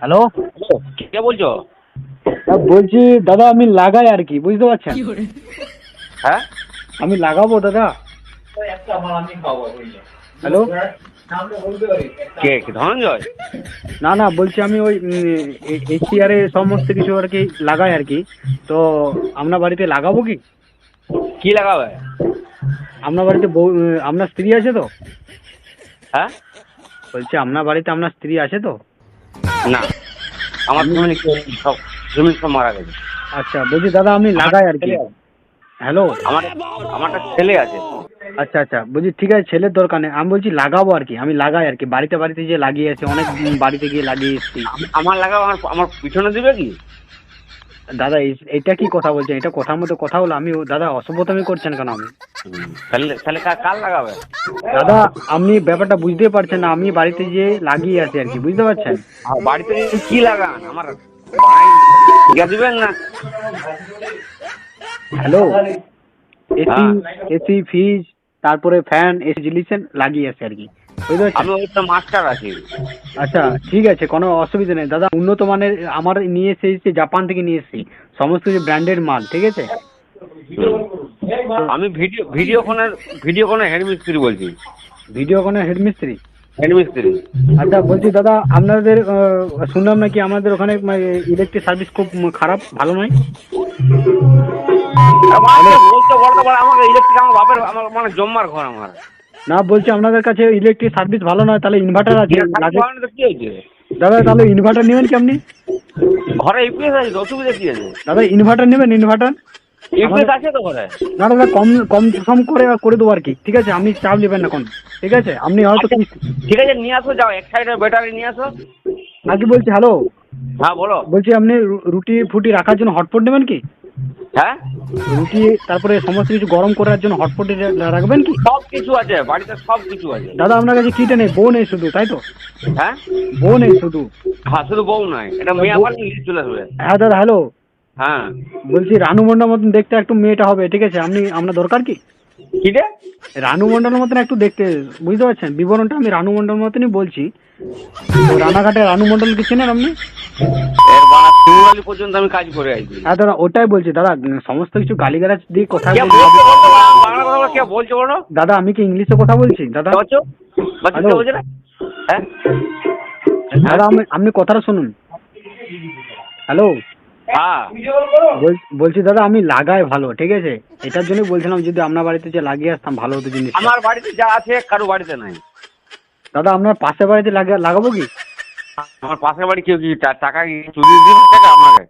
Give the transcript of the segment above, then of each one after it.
Hello কে বলছো? হ্যাঁ, বলছি দাদা আমি লাগাই আর কি বুঝতে পারছেন? হ্যাঁ? আমি লাগাবো দাদা। হ্যালো কে কে ধনঞ্জয়? না না বলছি আমি ওই এশিয়ারে সমস্ত কিছু আর কি লাগাই আর কি। তো আপনার বাড়িতে লাগাবো কি? কি লাগাবে? আপনার বাড়িতে বউ আপনার স্ত্রী আছে তো? হ্যাঁ? বলছি আপনার বাড়িতে আপনার স্ত্রী আছে তো? না। আমার জমি সব জমি সব মারা গেছে। আচ্ছা বলছি দাদা আমি লাগাই আর কি। হ্যালো? আমার আমার একটা ছেলে আছে। আচ্ছা আচ্ছা বলছি ঠিক আছে ছেলের দরকার নেই। আমি বলছি লাগাবো আর কি আমি লাগাই আর কি। বাড়িতে বাড়িতে যে লাগিয়ে আছে অনেক বাড়িতে গিয়ে লাগিয়ে এসছি। আমার লাগাবো আমার আমার পিছনে দিবে কি? দাদা এটা কি কথা বলছেন? এটা কথার মতো কথা হলো আমি দাদা অসভ্যতামি করছেন কেন আমি তাহলে কার লাগাবে? দাদা আপনি ব্যাপারটা বুঝতে পারছেন না আমি বাড়িতে যে লাগিয়ে আছি আর কি বুঝতে পারছেন? বাড়িতে কি লাগান? আমার দিবেন না? হ্যালো? এসি হ্যাঁ। এসি ফ্রিজ তারপরে ফ্যান এসি জিলিসেন লাগিয়ে আছে আর কি। আমি ওই তো মাস্টার আছি। আচ্ছা ঠিক আছে কোনো অসুবিধা নেই। দাদা উন্নত মানের আমার নিয়ে এসেছি জাপান থেকে নিয়ে এসেছি। সমস্ত কিছু ব্র্যান্ডেড মাল ঠিক আছে? আমি ভিডিও ভিডিও ফোনের ভিডিও ফোনের হেড মিস্ত্রি বলছি। ভিডিও কোনো হেডমিস্ত্রি হেড মিস্ত্রি আচ্ছা বলছি দাদা আপনাদের শুনলাম নাকি আমাদের ওখানে ইলেকট্রিক সার্ভিস খুব খারাপ ভালো নয়? বলতে বলতে আমাকে ইলেকট্রিক আমার বাপের আমার মানে জম্মার ঘর আমার। না বলছি আপনাদের কাছে ইলেকট্রিক সার্ভিস ভালো নয় তাহলে ইনভার্টার আছে। দাদা তাহলে ইনভার্টার নেবেন কি আপনি? ঘরে ইউপিএস আছে অসুবিধা কি আছে? দাদা ইনভার্টার নেবেন ইনভার্টার ইউপিএস আছে তো ঘরে? না দাদা কম কম সম করে করে দেবো আর কি। ঠিক আছে আপনি চাপ নেবেন না কোন ঠিক আছে আপনি হয়তো আচ্ছা, ঠিক আছে নিয়ে আসো যাও এক সাইডে ব্যাটারি নিয়ে আসো। আর কি বলছি হ্যালো? হ্যাঁ বলো। বলছি আপনি রুটি ফুটি রাখার জন্য হটপট নেবেন কি? হ্যাঁ? রুটি তারপরে সমস্ত কিছু গরম করার জন্য হটপটে রাখবেন কি? সব কিছু আছে বাড়িতে সব কিছু আছে। দাদা আপনার কাছে কিটা নেই বউ নেই শুধু তাই তো? হ্যাঁ? বউ নেই শুধু। হ্যাঁ শুধু বউ নয় এটা মেয়ে আমার চলে আসবে। হ্যাঁ দাদা হ্যালো হ্যাঁ। বলছি রানু মন্ডার মতন দেখতে একটু মেয়েটা হবে ঠিক আছে? আপনি আপনার দরকার কি? কি রে? রানু মন্ডলের মতন একটু দেখতে বুঝতে পারছেন? বিবরণটা আমি রানু মন্ডল মতনই বলছি। রানাঘাটে রানু মন্ডল কি চেনেন আপনি? পর্যন্ত আমি কাজ করে আইছি। হ্যাঁ দাদা ওটাই বলছি। দাদা সমস্ত কিছু গালিগালাজ দিয়ে কথা বলছি। দাদা আমি কি ইংলিশে কথা বলছি? দাদা। হ্যাঁ? দাদা আপনি কথাটা শুনুন। হ্যালো। হ্যাঁ বলছি দাদা আমি লাগাই ভালো ঠিক আছে? এটার জন্য বলছিলাম যদি আপনার বাড়িতে যে লাগিয়ে আসতাম ভালো হতো জিনিস আমার বাড়িতে যা আছে কারও বাড়িতে নাই। দাদা আপনার পাশের বাড়িতে লাগা লাগাবো কি? আমার পাশের বাড়ি কেউ কি টাকা চুরি দিবে টাকা আপনাকে?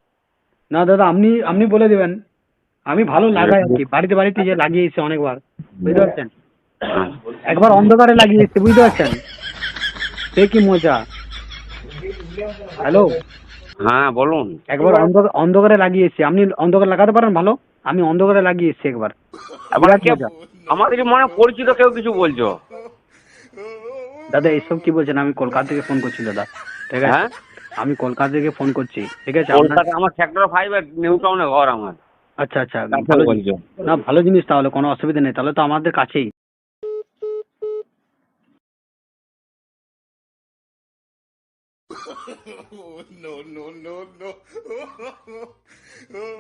না দাদা আপনি আপনি বলে দিবেন। আমি ভালো লাগাই আর কি। বাড়িতে বাড়িতে যে লাগিয়েছি অনেকবার বুঝতে পারছেন? হ্যাঁ। একবার অন্ধকারে লাগিয়েছি বুঝতে পারছেন? সে কি মজা? হ্যালো? হ্যাঁ বলুন। একবার অন্ধকার অন্ধকারে লাগিয়েছি। আপনি অন্ধকারে লাগাতে পারেন ভালো? আমি অন্ধকারে লাগিয়েছি একবার। আমাদের মনে পরিচিত কেউ কিছু বলছো? দাদা এইসব কি বলছেন? আমি কলকাতা থেকে ফোন করছি দাদা। ঠিক আছে? হ্যাঁ? আমি কলকাতা থেকে ফোন করছি। ঠিক আছে? কলকাতা আমার সেক্টর ফাইভ নিউ টাউনে ঘর আমার। আচ্ছা আচ্ছা। কাকে ভালো বলছো? না ভালো জিনিস তাহলে কোনো অসুবিধা নেই। তাহলে তো আমাদের কাছেই। Oh, no, no, no, no. Oh,